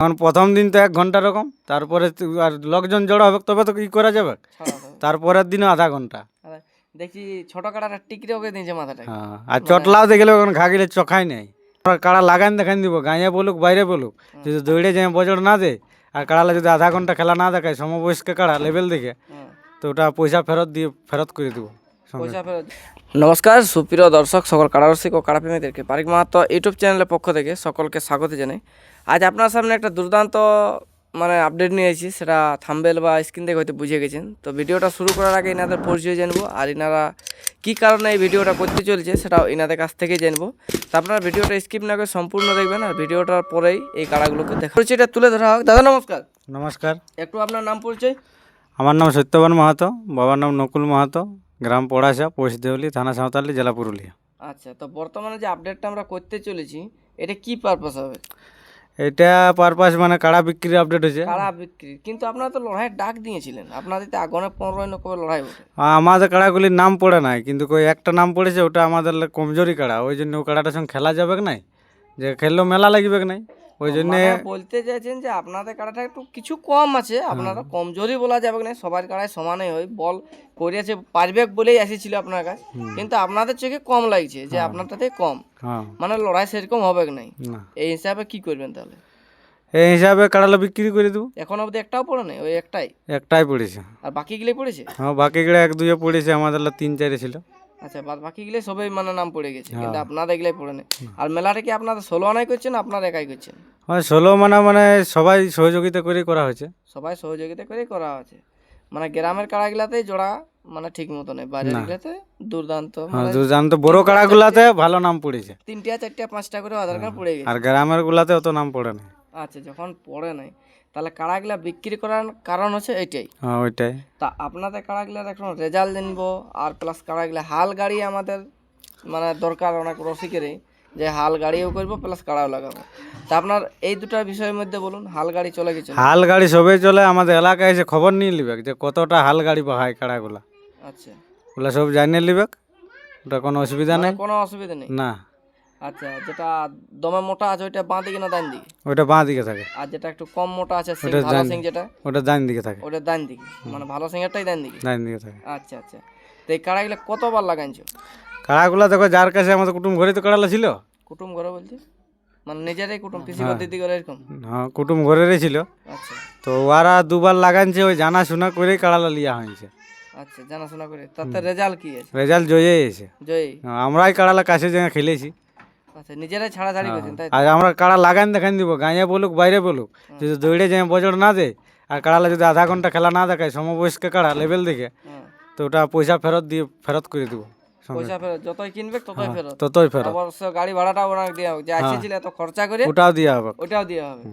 এখন প্রথম দিন তো এক ঘণ্টা রকম তারপরে আর লোকজন জড়ো হবে তবে তো কি করা যাবে? তারপরের দিনও আধা ঘণ্টা। দেখি দেখছি ছোট কাটাটা টিকরে ওকে দিয়েছে মাথাটা হ্যাঁ আর চটলাও দেখলে এখন ঘা গেলে চোখাই নেই। কাড়া লাগান দেখান দিব গাঁয়ে বলুক বাইরে বলুক যদি দৌড়ে যায় বজড় না দেয় আর কাড়ালে যদি আধা ঘণ্টা খেলা না দেখায় সমবয়স্ক কাড়া লেভেল দেখে। তো ওটা পয়সা ফেরত দিয়ে ফেরত করে দেবো। পয়সা ফেরত। নমস্কার সুপ্রিয় দর্শক সকল কারারসিক ও কারাপ্রেমীদেরকে পারিক মাহাতো ইউটিউব চ্যানেলের পক্ষ থেকে সকলকে স্বাগত জানাই। আজ আপনার সামনে একটা দুর্দান্ত মানে আপডেট নিয়ে এসেছি সেটা থাম্বেল বা স্ক্রিন দেখে হয়তো বুঝে গেছেন। তো ভিডিওটা শুরু করার আগে এনাদের পরিচয় জানব আর এনারা কী কারণে এই ভিডিওটা করতে চলছে সেটাও এনাদের কাছ থেকে জানব। তো আপনারা ভিডিওটা স্কিপ না করে সম্পূর্ণ দেখবেন আর ভিডিওটার পরেই এই কাড়াগুলোকে দেখা পরিচয়টা তুলে ধরা হোক। দাদা নমস্কার। নমস্কার। একটু আপনার নাম পরিচয়। আমার নাম সত্যবান মাহাতো বাবার নাম নকুল মাহাতো গ্রাম পড়াশা পোস্ট দেউলি থানা সাঁওতালি জেলা পুরুলিয়া। আচ্ছা তো বর্তমানে যে আপডেটটা আমরা করতে চলেছি এটা কি পারপাস হবে? এটা পারপাস মানে কাড়া বিক্রির আপডেট হয়েছে? কাড়া বিক্রি কিন্তু আপনারা তো লড়াইয়ের ডাক দিয়েছিলেন। আপনাদের তো আগনে পনেরোই কবে লড়াই ওঠে আমাদের কাড়াগুলির নাম পড়ে নাই কিন্তু কই একটা নাম পড়েছে ওটা আমাদের কমজোরি কাড়া। ওই জন্য ও কাড়াটার সঙ্গে খেলা যাবে নাই? যে খেললেও মেলা লাগবে নাই? ওই জন্য বলতে চাইছেন যে আপনাদের কাড়াটা একটু কিছু কম আছে আপনারা কমজোরি বলা যাবে না সবার কাড়ায় সমানই হয় বল করিয়েছে পারবে বলেই এসেছিল আপনার কাছে কিন্তু আপনাদের চোখে কম লাগছে যে আপনারটাতে কম। হ্যাঁ। মানে লড়াই সেরকম হবে নাই? এই হিসাবে কি করবেন তাহলে? এই হিসাবে কাড়ালো বিক্রি করে দেবো। এখন অবধি একটাও পড়ে নাই ওই একটাই? একটাই পড়েছে। আর বাকিগুলি পড়েছে? হ্যাঁ বাকি গিয়ে এক দুয়ে পড়েছে আমাদের তিন চারে ছিল। আচ্ছা বাদ বাকিগুলো সবাই মানে নাম পড়ে গেছে কিন্তু আপনাদের এগুলাই পড়ে নেই। আর মেলাটা কি আপনাদের ষোলো আনাই করছেন আপনারা একাই করছেন? হ্যাঁ ষোলো মানে মানে সবাই সহযোগিতা করে করা হয়েছে। সবাই সহযোগিতা করে করা আছে মানে গ্রামের কাড়াগুলাতেই জোড়া মানে ঠিক মতো নেই বাইরের গুলাতে দুর্দান্ত হ্যাঁ মানে দুর্দান্ত। বড় কাড়াগুলাতে ভালো নাম পড়েছে। তিনটা চারটা পাঁচটা করে আধার কার্ড পড়ে গেছে। আর গ্রামের গুলাতে অত নাম পড়ে না আচ্ছা যখন পড়ে নাই তাহলে কাড়াগুলা বিক্রি করার কারণ হচ্ছে এটাই হ্যাঁ ওইটাই। তা আপনাদের কাড়াগুলার এখন রেজাল্ট জানব আর প্লাস কাড়াগুলা হাল গাড়ি আমাদের মানে দরকার অনেক রসিকেরই যে হাল গাড়িও করব প্লাস কাড়াও লাগাবো। তা আপনার এই দুটার বিষয়ের মধ্যে বলুন হাল গাড়ি চলে গেছে হাল গাড়ি সবে চলে আমাদের এলাকায় এসে খবর নিয়ে নিবে যে কতটা হাল গাড়ি বাহায় কাড়াগুলা আচ্ছা। ওগুলা সব জানিয়ে নিবে। ওটা কোনো অসুবিধা নেই। কোনো অসুবিধা নেই? না। আচ্ছা যেটা দমে মোটা আছে ওইটা বাঁ দিকে না ডান দিকে? ওইটা বাঁ দিকে থাকে। আর যেটা একটু কম মোটা আছে সিং ভালো সিং যেটা? ওটা ডান দিকে থাকে। ওটা ডান দিকে। মানে ভালো সিংয়েরটাই ডান দিকে? ডান দিকে থাকে। আচ্ছা আচ্ছা। তো এই কাড়াগুলো কতবার লাগাইছো? কাড়াগুলা দেখো যার কাছে আমাদের কুটুম ঘরে তো কাড়ালা ছিল। কুটুম ঘরে বলছে? মানে নিজেরাই কুটুম পিসি করে দিদি করে এরকম? হ্যাঁ কুটুম ঘরেরই ছিল। আচ্ছা। তো ওরা দুবার লাগানছে ওই জানাশোনা করেই কাড়ালা লিয়া হয়েছে। আচ্ছা জানাশোনা করে। তাতে রেজাল্ট কি আছে? রেজাল্ট জয়ে এসে জয়ী আমরাই কাড়ালা কাছে যেয়ে খেলেছি। আচ্ছা নিজেরাই ছাড়াছাড়ি করছেন তাই তো? আর আমরা কাড়া লাগান দেখান দিব গাঁয়ে বলুক বাইরে বলুক যদি দৌড়ে যায় বজড় না দেয় আর কাড়ালা যদি আধা ঘণ্টা খেলা না দেখায় সমবয়স্ক কাড়া লেভেল দেখে হ্যাঁ তো ওটা পয়সা ফেরত দিয়ে ফেরত করে দেবো সঙ্গে। পয়সা ফেরত যতই কিনবে ততই ফেরত। ততই ফেরত। অবশ্য গাড়ি ভাড়াটাও ওনাকে দেওয়া হবে যে আসেছিল এত খরচা করে ওটাও দেওয়া হবে। ওটাও দেওয়া হবে।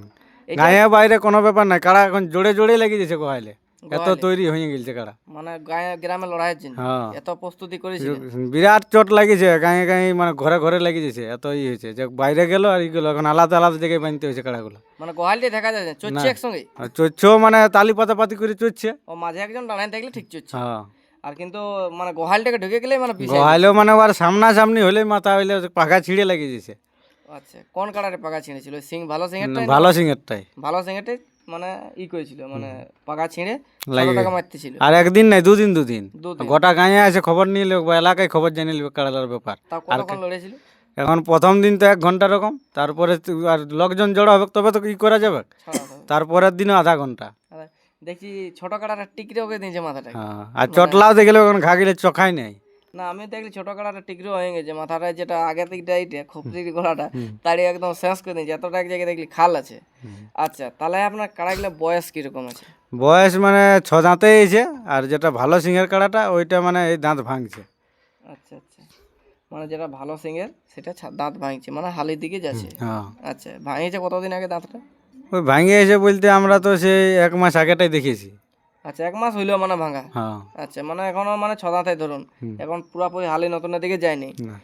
গাঁয়ে বাইরে কোনো ব্যাপার নাই কাড়া এখন জোরে জোরে লেগে যাচ্ছে গোহাইলে। এত তৈরি হয়ে গেছে কাড়া মানে গায়ে গ্রামে লড়াইয়ের জন্য। হ্যাঁ। এত প্রস্তুতি করেছিলেন বিরাট চোট লাগিয়েছে গাঁয়ে গাঁয়ে মানে ঘরে ঘরে লেগে যাচ্ছে এত ই হয়েছে। যে বাইরে গেল আর ই গেলো এখন আলাদা আলাদা জায়গায় বানতে হয়েছে কাড়াগুলো মানে গোহালটি দেখা না চড়ছে একসঙ্গে? আর মানে তালি পাতাপাতি করে চড়ছে। ও মাঝে একজন দাঁড়ায় থাকলে ঠিক চড়ছে। হ্যাঁ। আর কিন্তু মানে গোহালটাকে ঢুকে গেলে মানে পিছিয়ে গোহাইলেও মানে ওর সামনাসামনি হলে মাথা হইলে পাখা ছিঁড়ে লাগিয়ে দিয়েছে। আচ্ছা কোন কালারে পাকা ছিঁড়েছিল? সিং ভালো সিংয়েরটাই ভালো সিংয়েরটাই ভালো সিংয়েরটাই মানে ই করেছিল মানে পাকা ছিঁড়ে টাকা মারতেছিল। আর একদিন নাই দুদিন দুদিন। গোটা গাঁয়ে আছে খবর নিয়ে লোক বা এলাকায় খবর জানিয়ে নেবে কাড়ালার ব্যাপার। কতক্ষণ লড়েছিল? এখন প্রথম দিন তো এক ঘণ্টা রকম তারপরে আর লোকজন জড়ো হবে তবে তো কি করা যাবে? তারপরের দিনও আধা ঘণ্টা। আর দেখছি ছোট কাটাটা টিকরে ওকে দিয়েছে মাথাটা হ্যাঁ আর চটলাও দেখলে এখন ঘা গেলে চোখাই নেই। না আমি দেখলি ছোট কাটাটা টিকরে হয়ে গেছে মাথাটা যেটা আগে থেকে এইটা খুপড়ির গলাটা তাড়ি একদম শেষ করে দিয়েছে এতটা এক জায়গায় দেখলি খাল আছে। আচ্ছা তাহলে আপনার কাড়াগুলো বয়স কীরকম আছে? বয়স মানে ছ দাঁতে এসে আর যেটা ভালো সিংহের কাড়াটা ওইটা মানে এই দাঁত ভাঙছে। আচ্ছা আচ্ছা। মানে যেটা ভালো সিংয়ের সেটা দাঁত ভাঙছে মানে হালির দিকে যাচ্ছে। হ্যাঁ। আচ্ছা ভাঙিয়েছে কতদিন আগে দাঁতটা? ওই ভাঙে এসে বলতে আমরা তো সেই এক মাস আগেটাই দেখেছি আচ্ছা এক মাস হইল মানে ভাঙা। হ্যাঁ। আচ্ছা মানে এখনও মানে ছ দাঁতে ধরুন এখন পুরাপুরি হালি নতুনের দিকে যায়নি। না।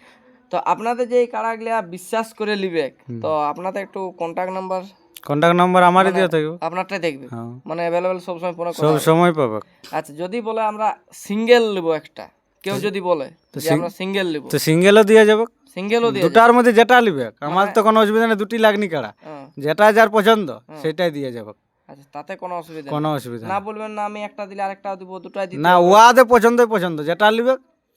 তো আপনাদের যে কাড়াগুলা বিশ্বাস করে লিবে তো আপনাদের একটু কন্ট্যাক্ট নাম্বার কন্ট্যাক্ট নম্বর আমারই দিয়ে থাকবে। আপনারটাই দেখবে। হ্যাঁ। মানে অ্যাভেলেবেল সবসময় ফোনে কথা সব সময় পাবে। আচ্ছা যদি বলে আমরা সিঙ্গেল নেব একটা কেউ যদি বলে যে আমরা সিঙ্গেল নিব তো সিঙ্গেলও দিয়ে যাবে। সিঙ্গেলও দিয়ে দুটার মধ্যে যেটা নিবে আমার তো কোনো অসুবিধা নেই দুটি লাগনি কাড়া হ্যাঁ, যেটা যার পছন্দ সেটাই দিয়ে যাবে। আচ্ছা তাতে কোনো অসুবিধা কোনো অসুবিধা না বলবেন না আমি একটা দিলে আরেকটা দিব দুটাই দিতে না ওয়াদে পছন্দই পছন্দ। যেটা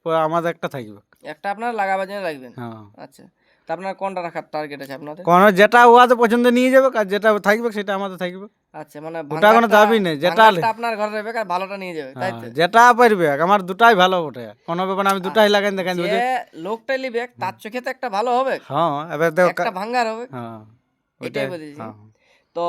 ও আমাদের একটা থাকবে। একটা আপনারা লাগাবার জন্য রাখবেন? হ্যাঁ। আচ্ছা তা আপনার কোনটা রাখার টার্গেট আছে আপনাদের? কোন যেটা ওয়াদে পছন্দ নিয়ে যাবে আর যেটা থাকবে সেটা আমাদের থাকবে। আচ্ছা মানে ওটা কোনো দাবি নেই, যেটা আপনার ঘরে রাখবে আর ভালোটা নিয়ে যাবে তাই তো? হ্যাঁ, যেটা পারবে আমার দুটাই ভালো বটে। কোনো ব্যাপার আমি দুটাই লাগাই দেখাই দেবো লোকটা নিবে তার চোখে তো একটা ভালো হবে। হ্যাঁ এবার দেখো একটা ভাঙ্গার হবে। হ্যাঁ এটাই বুঝেছি হ্যাঁ। তো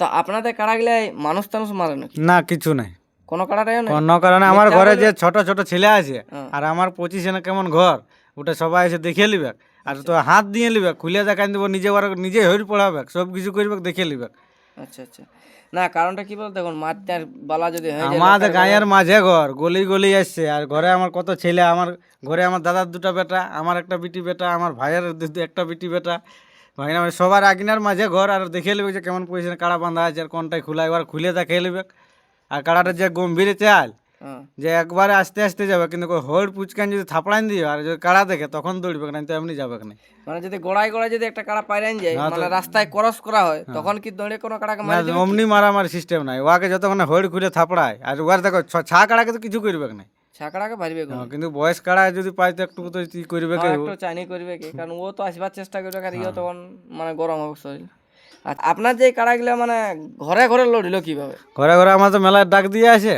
তো আপনাদের কাড়া গেলে মানুষ টানুষ মারে নাকি? না কিছু নাই। কোনো কাড়াটাই না কোনো কারণে আমার ঘরে যে ছোট ছোট ছেলে আছে। আর আমার পঁচিশে না কেমন ঘর ওটা সবাই এসে দেখে নিবে আর তো হাত দিয়ে নিবে খুলে দেখাই দেবো নিজে ওরা নিজে হইর পড়াবে সব কিছু করবে দেখে নিবে আচ্ছা আচ্ছা। না কারণটা কি বলতো? দেখুন মাঠটার বালা যদি হয়ে যায় আমাদের গাঁয়ের মাঝে ঘর গলি গলি আসছে আর ঘরে আমার কত ছেলে আমার ঘরে আমার দাদার দুটা বেটা আমার একটা বিটি বেটা আমার ভাইয়ের একটা বিটি বেটা ভাই না সবার আগিনার মাঝে ঘর আর দেখে নেবে যে কেমন পজিশনে কাড়া বাঁধা আছে আর কোনটাই খোলা এবার খুলে দেখে নেবে। আর কাড়াটা যে গম্ভীর চাল হ্যাঁ। যে একবারে আস্তে আস্তে যাবে কিন্তু হড় পুচকান যদি থাপড়ান দিও আর যদি কাড়া দেখে তখন দৌড়বে না তো এমনি যাবে না মানে যদি গোড়ায় গোড়ায় যদি একটা কাড়া পাইরান যায় মানে রাস্তায় ক্রস করা হয় তখন কি দৌড়ে কোনো কাড়াকে মারি না অমনি মারামারি সিস্টেম নাই। ওয়াকে যতক্ষণ হড় খুলে থাপড়ায় আর ওয়ার দেখো ছা কাড়াকে তো কিছু করবে না ছাকড়াকে পারবে কোন? হ্যাঁ, কিন্তু বয়স কাড়া যদি পাই তো একটু তো কি করবে কেউ একটু চাইনি করবে কি? কারণ ও তো আসবার চেষ্টা করবে আর ইও তখন মানে গরম হবে শরীর আচ্ছা আপনার যে কাড়াগুলো মানে ঘরে ঘরে লড়িল কীভাবে? ঘরে ঘরে আমার তো মেলায় ডাক দিয়ে আছে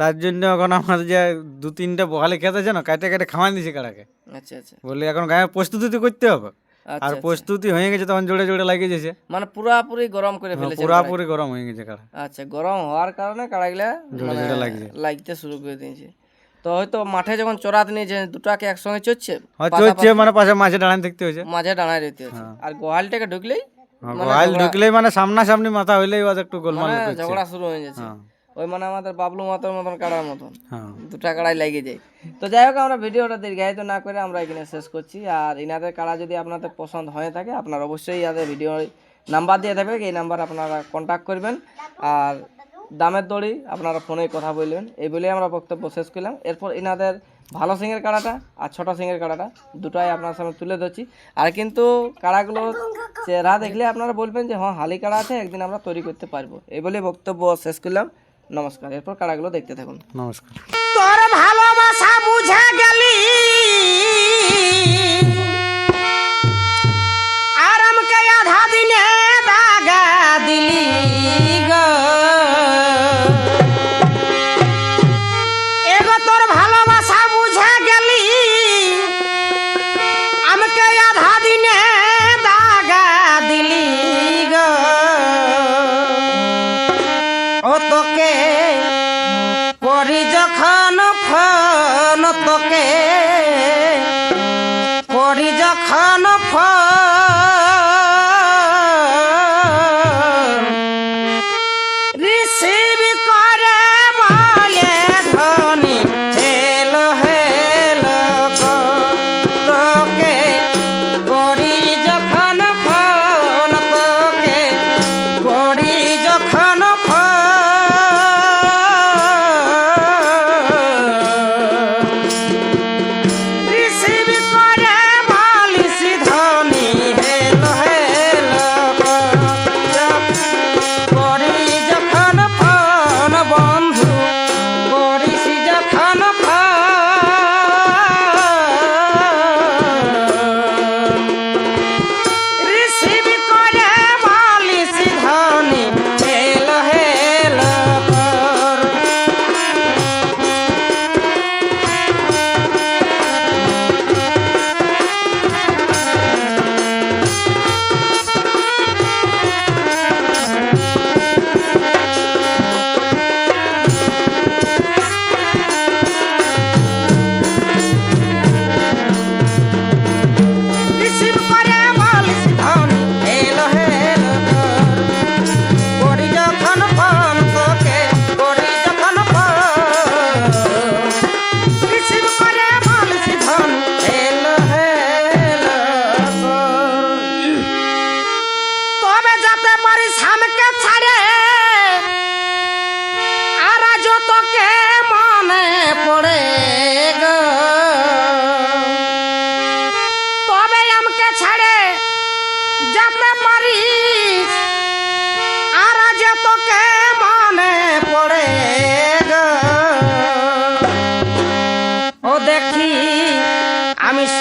তার জন্য এখন আমার যে দু তিনটে বহালি খেতেছে না কাটে কাটে খাওয়াই দিছে কাড়াকে। আচ্ছা আচ্ছা। বলি এখন গায়ে প্রস্তুতি তো করতে হবে। আর আচ্ছা। প্রস্তুতি হয়ে গেছে তখন জোরে জোরে লাগিয়ে গেছে মানে পুরাপুরি গরম করে ফেলেছে পুরাপুরি গরম হয়ে গেছে কাড়া। আচ্ছা গরম হওয়ার কারণে কাড়াগুলা মানে জোরে লাগছে। লাগতে শুরু করে দিয়েছে। তো হয়তো মাঠে যখন চড়াতে নিয়েছে দুটাকে একসঙ্গে চড়ছে হয় চলছে মানে পাশে মাঝে দাঁড়ান দেখতে হয়েছে। মাঝে দাঁড়ায় রইতে হচ্ছে আর গোহালটাকে ঢুকলেই গোয়াল ঢুকলেই মানে সামনাসামনি মাথা হইলেই ওদের একটু গোলমাল মানে ঝগড়া শুরু হয়ে যাচ্ছে। হ্যাঁ। ওই মানে আমাদের বাবলু মাতার মতন কাড়ার মতন। হ্যাঁ। দুটা কাড়াই লেগে যায় তো যাই হোক আমরা ভিডিওটা দীর্ঘায়িত না করে আমরা এখানে শেষ করছি। আর ইনাদের কাড়া যদি আপনাদের পছন্দ হয়ে থাকে আপনারা অবশ্যই ইয়াদের ভিডিও নাম্বার দিয়ে দেবে এই নাম্বার আপনারা কন্ট্যাক্ট করবেন। আর দামের দড়ি আপনারা ফোনে কথা বলবেন। এই বলেই আমরা বক্তব্য শেষ করলাম। এরপর এনাদের ভালো সিংয়ের কাড়াটা আর ছোট সিংয়ের কাড়াটা দুটাই আপনার সামনে তুলে ধরছি। আর কিন্তু কাড়াগুলো চেহারা দেখলে আপনারা বলবেন যে হ্যাঁ হালি কাড়া আছে একদিন আমরা তৈরি করতে পারব। এই বলে বক্তব্য শেষ করলাম। নমস্কার। এরপর কাড়াগুলো দেখতে থাকুন। নমস্কার। তোর ভালোবাসা বুঝে গেলি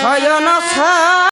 শয়ন স